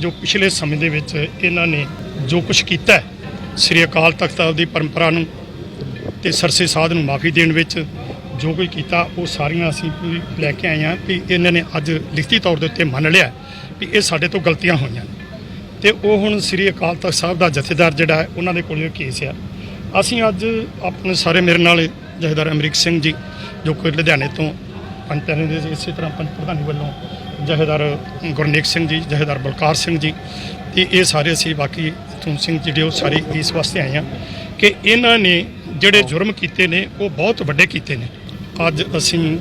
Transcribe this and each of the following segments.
ਜੋ ਪਿਛਲੇ ਸਮੇਂ ਦੇ ਵਿੱਚ ਇਹਨਾਂ ਨੇ ਜੋ ਕੁਝ ਕੀਤਾ ਹੈ, ਸ੍ਰੀ ਅਕਾਲ ਤਖਤ ਸਾਹਿਬ ਦੀ ਪਰੰਪਰਾ ਨੂੰ ਤੇ ਸਰਸੇ ਸਾਧ ਨੂੰ ਮਾਫੀ ਦੇਣ ਵਿੱਚ ਜੋ ਕੁਝ ਕੀਤਾ, ਉਹ ਸਾਰੀਆਂ ਅਸੀਂ ਵੀ ਲੈ ਕੇ ਆਏ ਹਾਂ ਵੀ ਇਹਨਾਂ ਨੇ ਅੱਜ ਲਿਖਤੀ ਤੌਰ ਦੇ ਉੱਤੇ ਮੰਨ ਲਿਆ ਵੀ ਇਹ ਸਾਡੇ ਤੋਂ ਗਲਤੀਆਂ ਹੋਈਆਂ ਨੇ। ਤੇ ਉਹ ਹੁਣ ਸ੍ਰੀ ਅਕਾਲ ਤਖਤ ਸਾਹਿਬ ਦਾ ਜਥੇਦਾਰ ਜਿਹੜਾ ਹੈ, ਉਹਨਾਂ ਦੇ ਕੋਲ ਇਹ ਕੇਸ ਆ। ਅਸੀਂ ਅੱਜ ਆਪਣੇ ਸਾਰੇ ਮੇਰੇ ਨਾਲ ਜਥੇਦਾਰ ਅਮਰੀਕ ਸਿੰਘ ਜੀ, ਜੋ ਕਿ ਲੁਧਿਆਣੇ ਤੋਂ ਪੰਚਾਇਤ ਦੇ, ਇਸੇ ਤਰ੍ਹਾਂ ਪੰਚ ਪ੍ਰਧਾਨੀ ਵੱਲੋਂ ਜਥੇਦਾਰ ਗੁਰਨੇਕ ਸਿੰਘ ਜੀ, ਜਹੇਦਾਰ ਬਲਕਾਰ ਸਿੰਘ ਜੀ ਤੇ ਇਹ ਸਾਰੇ ਅਸੀਂ ਬਾਕੀ ਤੁਮ ਸਿੰਘ ਜਿਹੜੇ ਉਹ ਸਾਰੇ ਇਸ ਵਾਸਤੇ ਆਏ ਆ ਕਿ ਇਹਨਾਂ ਨੇ ਜਿਹੜੇ ਜੁਰਮ ਕੀਤੇ ਨੇ, ਉਹ ਬਹੁਤ ਵੱਡੇ ਕੀਤੇ ਨੇ। ਅੱਜ ਅਸੀਂ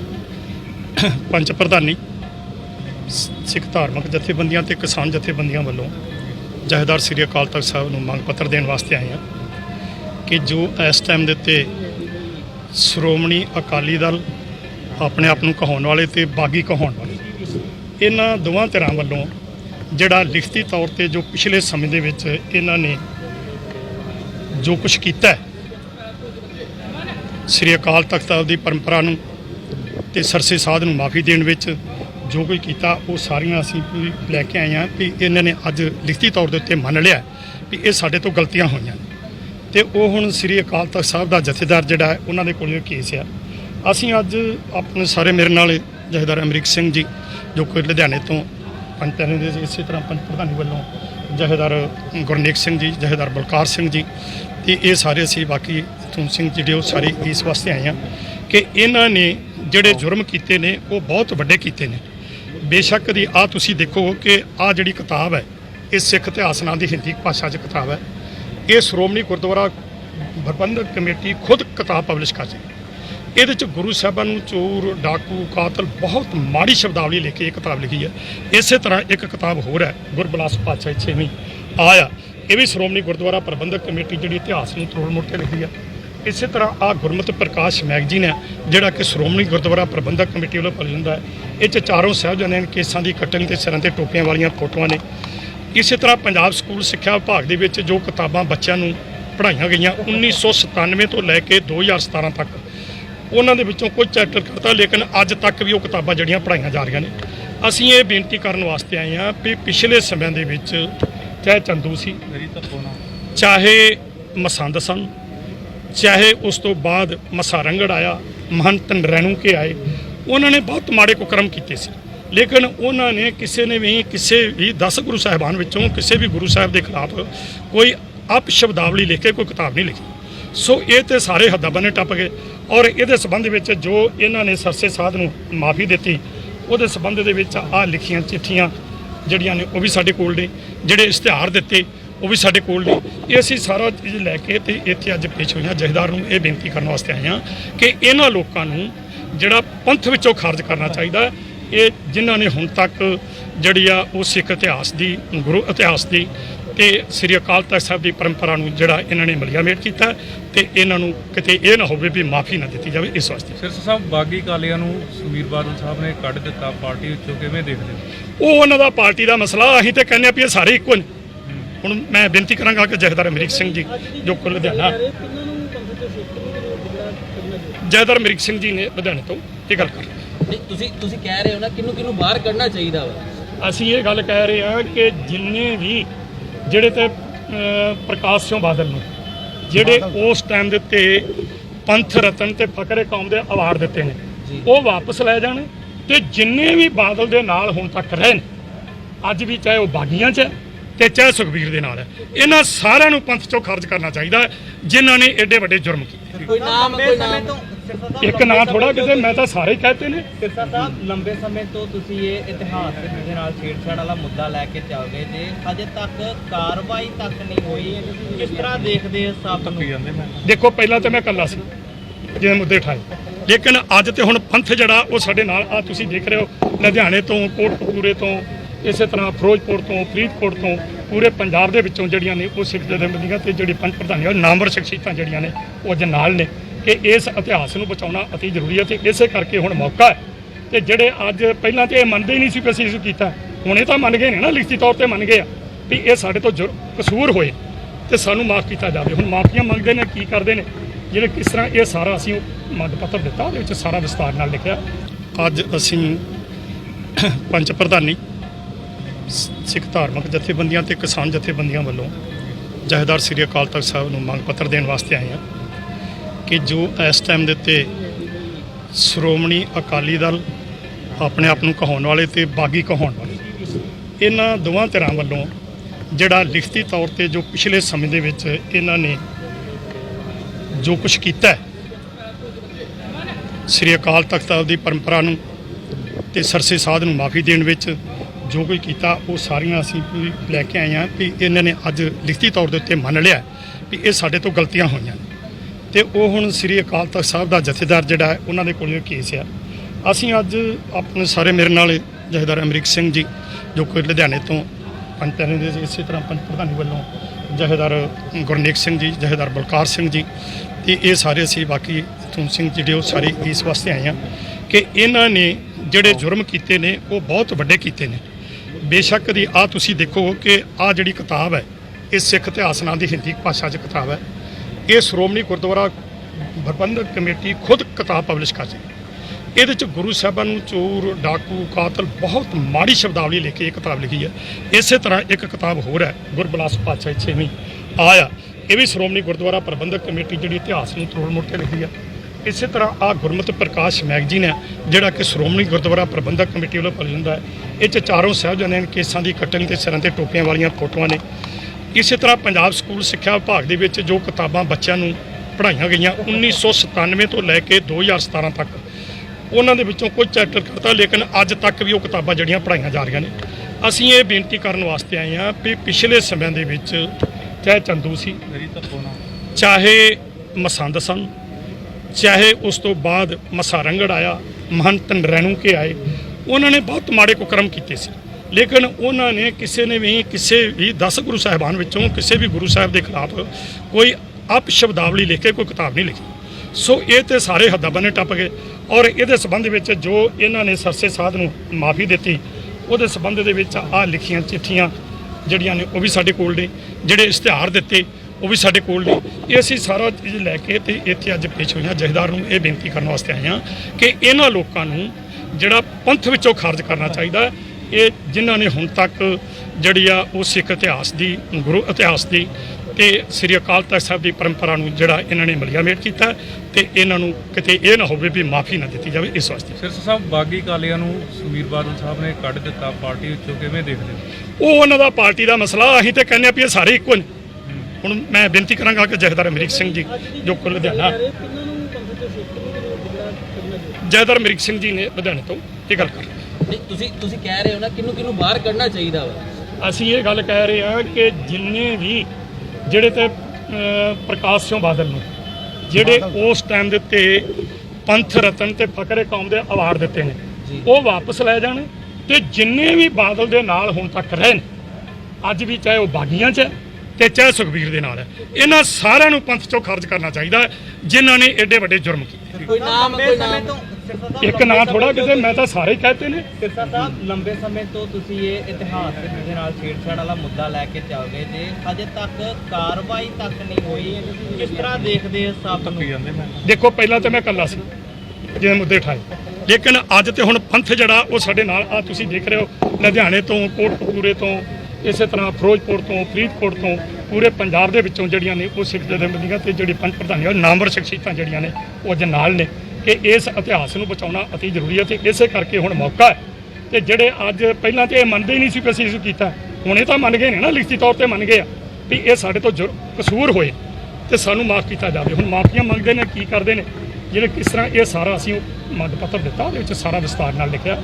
ਪੰਚ ਪ੍ਰਧਾਨੀ, ਸਿੱਖ ਧਾਰਮਿਕ ਜਥੇਬੰਦੀਆਂ ਤੇ ਕਿਸਾਨ ਜਥੇਬੰਦੀਆਂ ਵੱਲੋਂ ਜਥੇਦਾਰ ਸ੍ਰੀ ਅਕਾਲ ਤਖਤ ਸਾਹਿਬ ਨੂੰ ਮੰਗ ਪੱਤਰ ਦੇਣ ਵਾਸਤੇ ਆਏ ਹਾਂ ਕਿ ਜੋ ਇਸ ਟਾਈਮ ਦੇ ਉੱਤੇ ਸ਼੍ਰੋਮਣੀ ਅਕਾਲੀ ਦਲ ਆਪਣੇ ਆਪ ਨੂੰ ਕਹਾਉਣ ਵਾਲੇ ਤੇ ਬਾਗੀ ਕਹਾਉਣ ਵਾਲੇ ਇਹਨਾਂ ਦੋਵਾਂ ਧਿਰਾਂ ਵੱਲੋਂ ਜਿਹੜਾ ਲਿਖਤੀ ਤੌਰ ਤੇ ਜੋ ਪਿਛਲੇ ਸਮੇਂ ਦੇ ਵਿੱਚ ਇਹਨਾਂ ਨੇ ਜੋ ਕੁਝ ਕੀਤਾ ਸ੍ਰੀ ਅਕਾਲ ਤਖਤ ਸਾਹਿਬ ਦੀ ਪਰੰਪਰਾ ਨੂੰ ਤੇ ਸਰਸੇ ਸਾਧ ਨੂੰ ਮਾਫੀ ਦੇਣ ਵਿੱਚ ਜੋ ਕੁਝ ਕੀਤਾ, ਉਹ ਸਾਰੀਆਂ ਅਸੀਂ ਲੈ ਕੇ ਆਏ ਹਾਂ ਵੀ ਇਹਨਾਂ ਨੇ ਅੱਜ ਲਿਖਤੀ ਤੌਰ ਦੇ ਉੱਤੇ ਮੰਨ ਲਿਆ ਵੀ ਇਹ ਸਾਡੇ ਤੋਂ ਗਲਤੀਆਂ ਹੋਈਆਂ ਨੇ। ਤੇ ਉਹ ਹੁਣ ਸ੍ਰੀ ਅਕਾਲ ਤਖਤ ਸਾਹਿਬ ਦਾ ਜਥੇਦਾਰ ਜਿਹੜਾ ਉਹਨਾਂ ਦੇ ਕੋਲ ਇਹ ਕੇਸ ਆ। ਅਸੀਂ ਅੱਜ ਆਪਣੇ ਸਾਰੇ ਮੇਰੇ ਨਾਲ ਜਥੇਦਾਰ ਅਮਰੀਕ ਸਿੰਘ ਜੀ, ਜੋ ਕਿ ਲੁਧਿਆਣੇ ਤੋਂ ਪੰਚਾਇਤ ਦੇ ਇਸੇ ਤਰ੍ਹਾਂ ਪੰਚ ਪ੍ਰਧਾਨੀ ਵੱਲੋਂ ਜਥੇਦਾਰ ਗੁਰਨੇਕ ਸਿੰਘ ਜੀ, ਜਥੇਦਾਰ ਬਲਕਾਰ ਸਿੰਘ ਜੀ ਤੇ ਇਹ ਸਾਰੇ ਅਸੀਂ ਬਾਕੀ ਤੁਮ ਸਿੰਘ ਜਿਹੜੇ ਉਹ ਸਾਰੇ ਇਸ ਵਾਸਤੇ ਆਏ ਆ ਕਿ ਇਹਨਾਂ ਨੇ ਜਿਹੜੇ ਜੁਰਮ ਕੀਤੇ ਨੇ, ਉਹ ਬਹੁਤ ਵੱਡੇ ਕੀਤੇ ਨੇ। ਬੇਸ਼ੱਕ ਦੀ ਆ ਤੁਸੀਂ ਦੇਖੋ ਕਿ ਆ ਜਿਹੜੀ ਕਿਤਾਬ ਹੈ, ਇਹ ਸਿੱਖ ਇਤਿਹਾਸ ਨਾਂ ਦੀ ਹਿੰਦੀ ਭਾਸ਼ਾ 'ਚ ਕਿਤਾਬ ਹੈ। ਇਹ ਸ਼੍ਰੋਮਣੀ ਗੁਰਦੁਆਰਾ ਪ੍ਰਬੰਧਕ ਕਮੇਟੀ ਖੁਦ ਕਿਤਾਬ ਪਬਲਿਸ਼ ਕਰਦੀ ਹੈ। ਇਹਦੇ ਚ ਗੁਰੂ ਸਾਹਿਬਾਂ ਨੂੰ ਚੋਰ, ਡਾਕੂ, ਕਾਤਲ ਬਹੁਤ ਮਾੜੀ ਸ਼ਬਦਾਵਲੀ ਲੈ ਕੇ ਇਹ ਕਿਤਾਬ ਲਿਖੀ ਹੈ। ਇਸੇ ਤਰ੍ਹਾਂ ਇੱਕ ਕਿਤਾਬ ਹੋਰ ਹੈ, ਗੁਰਬਲਾਸ ਪਾਤਸ਼ਾਹ ਛੇਵੀਂ ਆਇਆ। ਇਹ ਵੀ ਸ਼੍ਰੋਮਣੀ ਗੁਰਦੁਆਰਾ ਪ੍ਰਬੰਧਕ ਕਮੇਟੀ ਜਿਹੜੀ ਇਤਿਹਾਸ ਨੂੰ ਤਰੋੜ ਮੋੜ ਕੇ ਲਿਖੀ ਹੈ। ਇਸੇ ਤਰ੍ਹਾਂ ਆ ਗੁਰਮਤਿ ਪ੍ਰਕਾਸ਼ ਮੈਗਜ਼ੀਨ ਹੈ, ਜਿਹੜਾ ਕਿ ਸ਼੍ਰੋਮਣੀ ਗੁਰਦੁਆਰਾ ਪ੍ਰਬੰਧਕ ਕਮੇਟੀ ਵੱਲੋਂ ਪੜ੍ਹਿਆ ਜਾਂਦਾ ਹੈ। ਇਹ ਚ ਚਾਰੋਂ ਸਾਹਿਬਜ਼ਾਦਿਆਂ ਦੇ ਕੇਸਾਂ ਦੀ ਕਟਿੰਗ ਤੇ ਸਿਰਾਂ ਤੇ ਟੋਪੀਆਂ ਵਾਲੀਆਂ ਫੋਟੋਆਂ ਨੇ। ਇਸੇ ਤਰ੍ਹਾਂ ਪੰਜਾਬ ਸਕੂਲ ਸਿੱਖਿਆ ਵਿਭਾਗ ਦੇ ਵਿੱਚ ਜੋ ਕਿਤਾਬਾਂ ਬੱਚਿਆਂ ਨੂੰ ਪੜ੍ਹਾਈਆਂ ਗਈਆਂ 1997 ਤੋਂ ਲੈ ਕੇ 2017 ਤੱਕ ਉਹਨਾਂ ਦੇ ਵਿੱਚੋਂ ਕੁਝ ਚੈਪਟਰ ਕਰਤਾ ਲੇਕਿਨ ਅੱਜ ਤੱਕ ਵੀ ਉਹ ਕਿਤਾਬਾਂ ਜਿਹੜੀਆਂ ਪੜ੍ਹਾਈਆਂ ਜਾ ਰਹੀਆਂ ਨੇ। ਅਸੀਂ ਇਹ ਬੇਨਤੀ ਕਰਨ ਵਾਸਤੇ ਆਏ ਹਾਂ ਵੀ ਪਿਛਲੇ ਸਮਿਆਂ ਦੇ ਵਿੱਚ ਚਾਹੇ ਚੰਦੂ ਸੀ, ਚਾਹੇ ਮਸੰਦ ਸਨ, ਚਾਹੇ ਉਸ ਤੋਂ ਬਾਅਦ ਮਸਾਰੰਗੜ ਆਇਆ, ਮਹੰਤ ਨਰੈਣੂ ਕੇ ਆਏ, ਉਹਨਾਂ ਨੇ ਬਹੁਤ ਮਾੜੇ ਕੁਕਰਮ ਕੀਤੇ ਸੀ। ਲੇਕਿਨ ਉਹਨਾਂ ਨੇ ਕਿਸੇ ਨੇ ਵੀ, ਕਿਸੇ ਵੀ 10 ਗੁਰੂ ਸਾਹਿਬਾਨ ਵਿੱਚੋਂ, ਕਿਸੇ ਵੀ ਗੁਰੂ ਸਾਹਿਬ ਦੇ ਖਿਲਾਫ ਕੋਈ ਅਪ ਸ਼ਬਦਾਵਲੀ ਲਿਖ ਕੇ ਕੋਈ ਕਿਤਾਬ ਨਹੀਂ ਲਿਖੀ। ਸੋ ਇਹ ਤੇ ਸਾਰੇ ਹੱਦਾਂ ਬੰਨੇ ਟੱਪ ਗਏ। ਔਰ ਇਹਦੇ ਸਬੰਧ ਵਿੱਚ ਜੋ ਇਹਨਾਂ ਨੇ ਸਰਸੇ ਸਾਧ ਨੂੰ ਮਾਫੀ ਦਿੱਤੀ, ਉਹਦੇ ਸਬੰਧ ਦੇ ਵਿੱਚ ਆ ਲਿਖੀਆਂ ਚਿੱਠੀਆਂ ਜਿਹੜੀਆਂ ਨੇ ਉਹ ਵੀ ਸਾਡੇ ਕੋਲ ਨੇ, ਜਿਹੜੇ ਇਸ਼ਤਿਹਾਰ ਦਿੱਤੇ, ਉਹ ਵੀ ਸਾਡੇ ਕੋਲ ਨੇ। ਇਹ ਅਸੀਂ ਸਾਰਾ ਚੀਜ਼ ਲੈ ਕੇ ਤੇ ਇੱਥੇ ਅੱਜ ਪੇਸ਼ ਹੋਈਆਂ। ਜਥੇਦਾਰ ਨੂੰ ਇਹ ਬੇਨਤੀ ਕਰਨ ਵਾਸਤੇ ਆਏ ਹਾਂ ਕਿ ਇਹਨਾਂ ਲੋਕਾਂ ਨੂੰ ਜਿਹੜਾ ਪੰਥ ਵਿੱਚੋਂ ਖਾਰਜ ਕਰਨਾ ਚਾਹੀਦਾ, ਇਹ ਜਿਨ੍ਹਾਂ ਨੇ ਹੁਣ ਤੱਕ ਜਿਹੜੀ ਆ ਉਹ ਸਿੱਖ ਇਤਿਹਾਸ ਦੀ, ਗੁਰੂ ਇਤਿਹਾਸ ਦੀ ਤੇ ਸ੍ਰੀ ਅਕਾਲ ਤਖਤ ਸਾਹਿਬ ਦੀ ਪਰੰਪਰਾ ਨੂੰ ਜਿਹੜਾ ਇਹਨਾਂ ਨੇ ਮਲੀਆਮੇਟ ਕੀਤਾ ਤੇ ਇਹਨਾਂ ਨੂੰ ਕਿਤੇ ਇਹ ਨਾ ਹੋਵੇ ਵੀ ਮਾਫੀ ਨਾ ਦਿੱਤੀ ਜਾਵੇ ਇਸ ਵਾਸਤੇ। ਸਿਰਸ ਸਾਹਿਬ ਬਾਗੀ ਕਾਲੀਆਂ ਨੂੰ ਸੁਮੀਰ ਬਾਦਲ ਸਾਹਿਬ ਨੇ ਕੱਢ ਦਿੱਤਾ ਪਾਰਟੀ ਵਿੱਚੋਂ ਕਿਵੇਂ ਦੇਖਦੇ ਹੋ? ਉਹ ਉਹਨਾਂ ਦਾ ਪਾਰਟੀ ਦਾ ਮਸਲਾ ਅਸੀਂ ਤੇ ਕਹਿੰਦੇ ਆ ਵੀ ਇਹ ਸਾਰੇ ਇੱਕੋ ਨੇ। ਹੁਣ ਮੈਂ ਬੇਨਤੀ ਕਰਾਂਗਾ ਕਿ ਜਥੇਦਾਰ ਅਮਰੀਕ ਸਿੰਘ ਜੀ ਜੋ ਕਿ ਲੁਧਿਆਣਾ। ਜਥੇਦਾਰ ਅਮਰੀਕ ਸਿੰਘ ਜੀ ਨੇ ਲੁਧਿਆਣੇ ਤੋਂ ਇਹ ਗੱਲ ਕਰ ਰਹੇ ਨਹੀਂ ਤੁਸੀਂ ਤੁਸੀਂ ਕਹਿ ਰਹੇ ਹੋ ਨਾ ਕਿਹਨੂੰ ਕਿਹਨੂੰ ਬਾਹਰ ਕੱਢਣਾ ਚਾਹੀਦਾ ਵਾ। ਅਸੀਂ ਇਹ ਗੱਲ ਕਹਿ ਰਹੇ ਹਾਂ ਕਿ ਜਿੰਨੇ ਵੀ ਜਿਹੜੇ ਤੇ ਪ੍ਰਕਾਸ਼ ਸਿੰਘ ਬਾਦਲ ਨੂੰ ਜਿਹੜੇ ਉਸ ਟਾਈਮ ਦੇ ਉੱਤੇ ਪੰਥ ਰਤਨ ਤੇ ਫਕਰੇ ਕੌਮ ਦੇ ਅਵਾਰਡ ਦਿੱਤੇ ਨੇ। ਉਹ ਵਾਪਸ ਲੈ ਜਾਣ ਤੇ ਜਿੰਨੇ ਵੀ ਬਾਦਲ ਦੇ ਨਾਲ ਹੁਣ ਤੱਕ ਰਹੇ ਨੇ ਅੱਜ ਵੀ ਚਾਹੇ ਉਹ ਬਾਗੀਆਂ 'ਚ ਹੈ ਤੇ ਚਾਹੇ ਸੁਖਬੀਰ ਦੇ ਨਾਲ ਹੈ ਇਹਨਾਂ ਸਾਰਿਆਂ ਨੂੰ ਪੰਥ ਚੋਂ ਖਾਰਜ ਕਰਨਾ ਚਾਹੀਦਾ ਜਿਨ੍ਹਾਂ ਨੇ ਐਡੇ ਵੱਡੇ ਜੁਰਮ ਕੀਤੇ। ਕੋਈ ਨਾਮ ਕੋਈ ਨਾਮ? ਇੱਕ ਨਾਂ ਥੋੜਾ ਕਿਸੇ ਮੈਂ ਤਾਂ ਸਾਰੇ ਕਹਤੇ ਨੇ। ਸਿਰਸਾ ਸਾਹਿਬ ਲੰਬੇ ਸਮੇਂ ਤੋਂ ਤੁਸੀਂ ਇਹ ਇਤਿਹਾਸ ਦੇ ਨਾਲ ਛੇੜਛਾੜ ਵਾਲਾ ਮੁੱਦਾ ਲੈ ਕੇ ਚੱਲਦੇ ਜੇ ਅਜੇ ਤੱਕ ਕਾਰਵਾਈ ਤੱਕ ਨਹੀਂ ਹੋਈ। ਕਿਸ ਤਰ੍ਹਾਂ ਦੇਖਦੇ ਹੋ ਸਭ ਨੂੰ? ਦੇਖੋ ਪਹਿਲਾਂ ਤਾਂ ਮੈਂ ਇਕੱਲਾ ਸੀ ਜਿਵੇਂ ਮੁੱਦੇ ਠਾਏ ਲੇਕਿਨ ਅੱਜ ਤੇ ਹੁਣ ਪੰਥ ਜਿਹੜਾ ਉਹ ਸਾਡੇ ਨਾਲ ਆ ਤੁਸੀਂ ਦੇਖ ਰਹੇ ਹੋ ਲੁਧਿਆਣੇ ਤੋਂ ਕੋਟਕਪੂਰੇ ਤੋਂ ਇਸੇ ਤਰ੍ਹਾਂ ਫਿਰੋਜ਼ਪੁਰ ਤੋਂ ਫਰੀਦਕੋਟ ਤੋਂ ਪੂਰੇ ਪੰਜਾਬ ਦੇ ਵਿੱਚੋਂ ਜਿਹੜੀਆਂ ਨੇ ਉਹ ਸਿੱਖ ਜਥੇਬੰਦੀਆਂ ਤੇ ਜਿਹੜੀ ਪੰਜ ਪ੍ਰਧਾਨੀਆਂ ਨਾਮਵਰ ਸ਼ਖਸੀਅਤਾਂ ਜਿਹੜੀਆਂ ਨੇ ਉਹ ਅੱਜ ਨਾਲ ਨੇ। ਕਿ ਇਸ ਇਤਿਹਾਸ ਨੂੰ ਬਚਾਉਣਾ ਅਤੀ ਜ਼ਰੂਰੀ ਹੈ ਤੇ ਇਸੇ ਕਰਕੇ ਹੁਣ ਮੌਕਾ ਹੈ। ਤੇ ਜਿਹੜੇ ਅੱਜ ਪਹਿਲਾਂ ਤੇ ਇਹ ਮੰਨਦੇ ਹੀ ਨਹੀਂ ਸੀ ਕਿ ਅਸੀਂ ਇਸ ਕੀਤਾ, ਹੁਣ ਇਹ ਤਾਂ ਮੰਨ ਗਏ ਨੇ ਨਾ, ਲਿਖਤੀ ਤੌਰ ਤੇ ਮੰਨ ਗਏ ਆ ਵੀ ਇਹ ਸਾਡੇ ਤੋਂ ਜੁਰ- ਕਸੂਰ ਹੋਏ ਤੇ ਸਾਨੂੰ ਮਾਫ ਕੀਤਾ ਜਾਵੇ। ਹੁਣ ਮਾਫੀਆਂ ਮੰਗਦੇ ਨੇ, ਕੀ ਕਰਦੇ ਨੇ? ਜਿਹੜੇ ਕਿਸ ਤਰ੍ਹਾਂ ਇਹ ਸਾਰਾ ਅਸੀਂ ਮੰਗ ਪੱਤਰ ਦਿੱਤਾ, ਉਹਦੇ ਵਿੱਚ ਸਾਰਾ ਵਿਸਤਾਰ ਨਾਲ ਲਿਖਿਆ। ਅੱਜ ਅਸੀਂ ਪੰਚ ਪ੍ਰਧਾਨੀ, ਸਿੱਖ ਧਾਰਮਿਕ ਜਥੇਬੰਦੀਆਂ ਤੇ ਕਿਸਾਨ ਜਥੇਬੰਦੀਆਂ ਵੱਲੋਂ ਜਥੇਦਾਰ ਸ੍ਰੀ ਅਕਾਲ ਤਖਤ ਸਾਹਿਬ ਨੂੰ ਮੰਗ ਪੱਤਰ ਦੇਣ ਵਾਸਤੇ ਆਏ ਹਾਂ। ਕਿ ਜੋ ਇਸ ਟਾਈਮ ਦੇ ਉੱਤੇ ਸ਼੍ਰੋਮਣੀ ਅਕਾਲੀ ਦਲ ਆਪਣੇ ਆਪ ਨੂੰ ਕਹਾਉਣ ਵਾਲੇ ਤੇ ਬਾਗੀ ਕਹਾਉਣ ਵਾਲੇ, ਇਹਨਾਂ ਦੋਵਾਂ ਧਿਰਾਂ ਵੱਲੋਂ ਜਿਹੜਾ ਲਿਖਤੀ ਤੌਰ ਤੇ ਜੋ ਪਿਛਲੇ ਸਮੇਂ ਦੇ ਵਿੱਚ ਇਹਨਾਂ ਨੇ ਜੋ ਕੁਝ ਕੀਤਾ ਸ੍ਰੀ ਅਕਾਲ ਤਖਤ ਸਾਹਿਬ ਦੀ ਪਰੰਪਰਾ ਨੂੰ ਤੇ ਸਰਸੇ ਸਾਧ ਨੂੰ ਮਾਫੀ ਦੇਣ ਵਿੱਚ ਜੋ ਕੋਈ ਕੀਤਾ, ਉਹ ਸਾਰੀਆਂ ਅਸੀਂ ਲੈ ਕੇ ਆਏ ਹਾਂ ਵੀ ਇਹਨਾਂ ਨੇ ਅੱਜ ਲਿਖਤੀ ਤੌਰ ਦੇ ਉੱਤੇ ਮੰਨ ਲਿਆ ਵੀ ਇਹ ਸਾਡੇ ਤੋਂ ਗਲਤੀਆਂ ਹੋਈਆਂ ਤੇ ਉਹ ਹੁਣ ਸ੍ਰੀ ਅਕਾਲ ਤਖਤ ਸਾਹਿਬ ਦਾ ਜਥੇਦਾਰ ਜਿਹੜਾ ਹੈ, ਉਹਨਾਂ ਦੇ ਕੋਲ ਇਹ ਕੇਸ ਆ। ਅਸੀਂ ਅੱਜ ਆਪਣੇ ਸਾਰੇ ਮੇਰੇ ਨਾਲ ਜਥੇਦਾਰ ਅਮਰੀਕ ਸਿੰਘ ਜੀ, ਜੋ ਕਿ ਲੁਧਿਆਣੇ ਤੋਂ ਪੰਚਾਇਤ ਪਿਆਰਿਆਂ ਦੇ ਇਸੇ ਤਰ੍ਹਾਂ ਪੰਚ ਪ੍ਰਧਾਨੀ ਵੱਲੋਂ ਜਥੇਦਾਰ ਗੁਰਨੇਕ ਸਿੰਘ ਜੀ, ਜਥੇਦਾਰ ਬਲਕਾਰ ਸਿੰਘ ਜੀ ਤੇ ਇਹ ਸਾਰੇ ਅਸੀਂ ਬਾਕੀ ਤੁਮ ਸਿੰਘ ਜਿਹੜੇ ਉਹ ਸਾਰੇ ਇਸ ਵਾਸਤੇ ਆਏ ਆ ਕਿ ਇਹਨਾਂ ਨੇ ਜਿਹੜੇ ਜੁਰਮ ਕੀਤੇ ਨੇ, ਉਹ ਬਹੁਤ ਵੱਡੇ ਕੀਤੇ ਨੇ। ਬੇਸ਼ੱਕ ਦੀ ਆ ਤੁਸੀਂ ਦੇਖੋ ਕਿ ਆ ਜਿਹੜੀ ਕਿਤਾਬ ਹੈ, ਇਹ ਸਿੱਖ ਇਤਿਹਾਸ ਨਾਂ ਦੀ ਹਿੰਦੀ ਭਾਸ਼ਾ 'ਚ ਕਿਤਾਬ ਹੈ। ਇਹ ਸ਼੍ਰੋਮਣੀ ਗੁਰਦੁਆਰਾ ਪ੍ਰਬੰਧਕ ਕਮੇਟੀ ਖੁਦ ਕਿਤਾਬ ਪਬਲਿਸ਼ ਕਰਦੀ ਹੈ। ਇਹਦੇ ਚ ਗੁਰੂ ਸਾਹਿਬਾਂ ਨੂੰ ਚੋਰ, ਡਾਕੂ, ਕਾਤਲ ਬਹੁਤ ਮਾੜੀ ਸ਼ਬਦਾਵਲੀ ਲੈ ਕੇ ਇਹ ਕਿਤਾਬ ਲਿਖੀ ਹੈ। ਇਸੇ ਤਰ੍ਹਾਂ ਇੱਕ ਕਿਤਾਬ ਹੋਰ ਹੈ, ਗੁਰਬਲਾਸ ਪਾਤਸ਼ਾਹ ਛੇਵੀਂ ਆਇਆ। ਇਹ ਵੀ ਸ਼੍ਰੋਮਣੀ ਗੁਰਦੁਆਰਾ ਪ੍ਰਬੰਧਕ ਕਮੇਟੀ ਜਿਹੜੀ ਇਤਿਹਾਸ ਨੂੰ ਤੋੜ ਮੋੜ ਕੇ ਲਿਖੀ ਹੈ। ਇਸੇ ਤਰ੍ਹਾਂ ਆ ਗੁਰਮਤਿ ਪ੍ਰਕਾਸ਼ ਮੈਗਜ਼ੀਨ ਹੈ, ਜਿਹੜਾ ਕਿ ਸ਼੍ਰੋਮਣੀ ਗੁਰਦੁਆਰਾ ਪ੍ਰਬੰਧਕ ਕਮੇਟੀ ਵੱਲੋਂ ਪੜ੍ਹਿਆ ਜਾਂਦਾ ਹੈ। ਇਹ ਚ ਚਾਰੋਂ ਸਾਹਿਬਜ਼ਾਦਿਆਂ ਦੇ ਕੇਸਾਂ ਦੀ ਕਟਿੰਗ ਤੇ ਸਿਰਾਂ ਤੇ ਟੋਪੀਆਂ ਵਾਲੀਆਂ ਫੋਟੋਆਂ ਨੇ। ਇਸੇ ਤਰ੍ਹਾਂ ਪੰਜਾਬ ਸਕੂਲ ਸਿੱਖਿਆ ਵਿਭਾਗ ਦੇ ਵਿੱਚ ਜੋ ਕਿਤਾਬਾਂ ਬੱਚਿਆਂ ਨੂੰ ਪੜ੍ਹਾਈਆਂ ਗਈਆਂ 1997 ਤੋਂ ਲੈ ਕੇ 2017 ਤੱਕ। ਉਹਨਾਂ ਦੇ ਵਿੱਚੋਂ ਕੁਝ ਚੈਪਟਰ ਕਰਤਾ ਲੇਕਿਨ ਅੱਜ ਤੱਕ ਵੀ ਉਹ ਕਿਤਾਬਾਂ ਜਿਹੜੀਆਂ ਪੜ੍ਹਾਈਆਂ ਜਾ ਰਹੀਆਂ ਨੇ। ਅਸੀਂ ਇਹ ਬੇਨਤੀ ਕਰਨ ਵਾਸਤੇ ਆਏ ਹਾਂ ਵੀ ਪਿਛਲੇ ਸਮਿਆਂ ਦੇ ਵਿੱਚ ਚਾਹੇ ਚੰਦੂ ਸੀ, ਚਾਹੇ ਮਸੰਦ ਸਨ, ਚਾਹੇ ਉਸ ਤੋਂ ਬਾਅਦ ਮਸਾਰੰਗੜ ਆਇਆ, ਮਹੰਤ ਨਰੈਣੂ ਕੇ ਆਏ, ਉਹਨਾਂ ਨੇ ਬਹੁਤ ਮਾੜੇ ਕੁਕਰਮ ਕੀਤੇ ਸੀ। ਲੇਕਿਨ ਉਹਨਾਂ ਨੇ ਕਿਸੇ ਨੇ ਵੀ, ਕਿਸੇ ਵੀ 10 ਗੁਰੂ ਸਾਹਿਬਾਨ ਵਿੱਚੋਂ ਕਿਸੇ ਵੀ ਗੁਰੂ ਸਾਹਿਬ ਦੇ ਖਿਲਾਫ ਕੋਈ ਅਪ ਸ਼ਬਦਾਵਲੀ ਲਿਖ ਕੇ ਕੋਈ ਕਿਤਾਬ ਨਹੀਂ ਲਿਖੀ ਸੋ ਇਹ ਤੇ ਸਾਰੇ ਹੱਦਾਂ ਬੰਨੇ ਟੱਪ ਗਏ ਔਰ ਇਹਦੇ ਸਬੰਧ ਵਿੱਚ ਜੋ ਇਹਨਾਂ ਨੇ ਸਰਸੇ ਸਾਧ ਨੂੰ ਮਾਫੀ ਦਿੱਤੀ, ਉਹਦੇ ਸਬੰਧ ਦੇ ਵਿੱਚ ਆ ਲਿਖੀਆਂ ਚਿੱਠੀਆਂ ਜਿਹੜੀਆਂ ਨੇ ਉਹ ਵੀ ਸਾਡੇ ਕੋਲ ਨੇ, ਜਿਹੜੇ ਇਸ਼ਤਿਹਾਰ ਦਿੱਤੇ ਉਹ ਵੀ ਸਾਡੇ ਕੋਲ ਨੇ ਇਹ ਅਸੀਂ ਸਾਰਾ ਚੀਜ਼ ਲੈ ਕੇ ਤੇ ਇੱਥੇ ਅੱਜ ਪੇਸ਼ ਹੋਈਆਂ ਜਥੇਦਾਰ ਨੂੰ ਇਹ ਬੇਨਤੀ ਕਰਨ ਵਾਸਤੇ ਆਏ ਹਾਂ ਕਿ ਇਹਨਾਂ ਲੋਕਾਂ ਨੂੰ ਜਿਹੜਾ ਪੰਥ ਵਿੱਚੋਂ ਖਾਰਜ ਕਰਨਾ ਚਾਹੀਦਾ ਹੈ। ਇਹ ਜਿਨ੍ਹਾਂ ਨੇ ਹੁਣ ਤੱਕ ਜਿਹੜੀ ਆ ਉਹ ਸਿੱਖ ਇਤਿਹਾਸ ਦੀ ਗੁਰੂ ਇਤਿਹਾਸ ਦੀ ਤੇ ਸ੍ਰੀ ਅਕਾਲ ਤਖਤ ਸਾਹਿਬ ਦੀ ਪਰੰਪਰਾ ਨੂੰ ਜਿਹੜਾ ਇਹਨਾਂ ਨੇ ਮਲੀਆਮੇਟ ਕੀਤਾ ਤੇ ਇਹਨਾਂ ਨੂੰ ਕਿਤੇ ਇਹ ਨਾ ਹੋਵੇ ਵੀ ਮਾਫੀ ਨਾ ਦਿੱਤੀ ਜਾਵੇ ਇਸ ਵਾਸਤੇ। ਸਿਰਸ ਸਾਹਿਬ ਬਾਗੀ ਕਾਲੀਆਂ ਨੂੰ ਸੁਮੀਰ ਬਾਦਲ ਸਾਹਿਬ ਨੇ ਕੱਢ ਦਿੱਤਾ ਪਾਰਟੀ ਵਿੱਚੋਂ ਕਿਵੇਂ ਦੇਖਦੇ ਉਹ ਉਹਨਾਂ ਦਾ ਪਾਰਟੀ ਦਾ ਮਸਲਾ ਅਸੀਂ ਤੇ ਕਹਿੰਦੇ ਆ ਵੀ ਇਹ ਸਾਰੇ ਇੱਕੋ ਨੇ। ਹੁਣ ਮੈਂ ਬੇਨਤੀ ਕਰਾਂਗਾ ਕਿ ਜਥੇਦਾਰ ਅਮਰੀਕ ਸਿੰਘ ਜੀ ਜੋ ਕਿ ਲੁਧਿਆਣਾ ਜਥੇਦਾਰ ਅਮਰੀਕ ਸਿੰਘ ਜੀ ਨੇ ਲੁਧਿਆਣੇ ਤੋਂ ਇਹ ਗੱਲ ਕਰ ਨਹੀਂ ਤੁਸੀਂ ਤੁਸੀਂ ਕਹਿ ਰਹੇ ਹੋ ਨਾ ਕਿਹਨੂੰ ਕਿਹਨੂੰ ਬਾਹਰ ਕੱਢਣਾ ਚਾਹੀਦਾ ਵਾ। ਅਸੀਂ ਇਹ ਗੱਲ ਕਹਿ ਰਹੇ ਹਾਂ ਕਿ ਜਿੰਨੇ ਵੀ ਜਿਹੜੇ ਤੇ ਪ੍ਰਕਾਸ਼ ਸਿੰਘ ਬਾਦਲ ਨੂੰ ਜਿਹੜੇ ਉਸ ਟਾਈਮ ਦੇ ਉੱਤੇ ਪੰਥ ਰਤਨ ਤੇ ਫਕਰੇ ਕੌਮ ਦੇ ਅਵਾਰਡ ਦਿੱਤੇ ਨੇ। ਉਹ ਵਾਪਸ ਲੈ ਜਾਣ ਤੇ ਜਿੰਨੇ ਵੀ ਬਾਦਲ ਦੇ ਨਾਲ ਹੁਣ ਤੱਕ ਰਹੇ ਨੇ ਅੱਜ ਵੀ ਚਾਹੇ ਉਹ ਬਾਗੀਆਂ 'ਚ ਹੈ ਤੇ ਚਾਹੇ ਸੁਖਬੀਰ ਦੇ ਨਾਲ ਹੈ ਇਹਨਾਂ ਸਾਰਿਆਂ ਨੂੰ ਪੰਥ ਚੋਂ ਖਾਰਜ ਕਰਨਾ ਚਾਹੀਦਾ ਜਿਨ੍ਹਾਂ ਨੇ ਐਡੇ ਵੱਡੇ ਜੁਰਮ ਕੀਤੇ। ਕੋਈ ਨਾਮ ਕੋਈ ਨਾਮ? ਇੱਕ ਨਾਂ ਥੋੜਾ ਕਿਸੇ ਮੈਂ ਤਾਂ ਸਾਰੇ ਕਹਤੇ ਨੇ। ਸਿਰਸਾ ਸਾਹਿਬ ਲੰਬੇ ਸਮੇਂ ਤੋਂ ਤੁਸੀਂ ਇਹ ਇਤਿਹਾਸ ਦੇ ਨਾਲ ਛੇੜਛਾੜ ਵਾਲਾ ਮੁੱਦਾ ਲੈ ਕੇ ਚੱਲਦੇ ਜੇ ਅਜੇ ਤੱਕ ਕਾਰਵਾਈ ਤੱਕ ਨਹੀਂ ਹੋਈ। ਕਿਸ ਤਰ੍ਹਾਂ ਦੇਖਦੇ ਸਭ ਨੂੰ? ਦੇਖੋ ਪਹਿਲਾਂ ਤਾਂ ਮੈਂ ਇਕੱਲਾ ਸੀ ਜਿਵੇਂ ਮੁੱਦੇ ਠਾਏ ਲੇਕਿਨ ਅੱਜ ਤੇ ਹੁਣ ਪੰਥ ਜਿਹੜਾ ਉਹ ਸਾਡੇ ਨਾਲ ਆ ਤੁਸੀਂ ਦੇਖ ਰਹੇ ਹੋ ਲੁਧਿਆਣੇ ਤੋਂ ਕੋਟਕਪੂਰੇ ਤੋਂ ਇਸੇ ਤਰ੍ਹਾਂ ਫਿਰੋਜ਼ਪੁਰ ਤੋਂ ਫਰੀਦਕੋਟ ਤੋਂ ਪੂਰੇ ਪੰਜਾਬ ਦੇ ਵਿੱਚੋਂ ਜਿਹੜੀਆਂ ਨੇ ਉਹ ਸਿੱਖ ਜਥੇਬੰਦੀਆਂ ਤੇ ਜਿਹੜੀ ਪੰਜ ਪ੍ਰਧਾਨੀਆਂ ਨਾਮਵਰ ਸ਼ਖਸੀਅਤਾਂ ਜਿਹੜੀਆਂ ਨੇ ਉਹ ਅੱਜ ਨਾਲ ਨੇ। ਕਿ ਇਸ ਇਤਿਹਾਸ ਨੂੰ ਬਚਾਉਣਾ ਅਤੀ ਜ਼ਰੂਰੀ ਹੈ ਤੇ ਇਸੇ ਕਰਕੇ ਹੁਣ ਮੌਕਾ ਹੈ। ਤੇ ਜਿਹੜੇ ਅੱਜ ਪਹਿਲਾਂ ਤੇ ਇਹ ਮੰਨਦੇ ਹੀ ਨਹੀਂ ਸੀ ਕਿ ਅਸੀਂ ਇਸ ਕੀਤਾ, ਹੁਣ ਇਹ ਤਾਂ ਮੰਨ ਗਏ ਨੇ ਨਾ, ਲਿਖਤੀ ਤੌਰ ਤੇ ਮੰਨ ਗਏ ਆ ਵੀ ਇਹ ਸਾਡੇ ਤੋਂ ਜੁਰ- ਕਸੂਰ ਹੋਏ ਤੇ ਸਾਨੂੰ ਮਾਫ ਕੀਤਾ ਜਾਵੇ। ਹੁਣ ਮਾਫੀਆਂ ਮੰਗਦੇ ਨੇ, ਕੀ ਕਰਦੇ ਨੇ? ਜਿਹੜੇ ਕਿਸ ਤਰ੍ਹਾਂ ਇਹ ਸਾਰਾ ਅਸੀਂ ਮੰਗ ਪੱਤਰ ਦਿੱਤਾ, ਉਹਦੇ ਵਿੱਚ ਸਾਰਾ ਵਿਸਤਾਰ ਨਾਲ ਲਿਖਿਆ।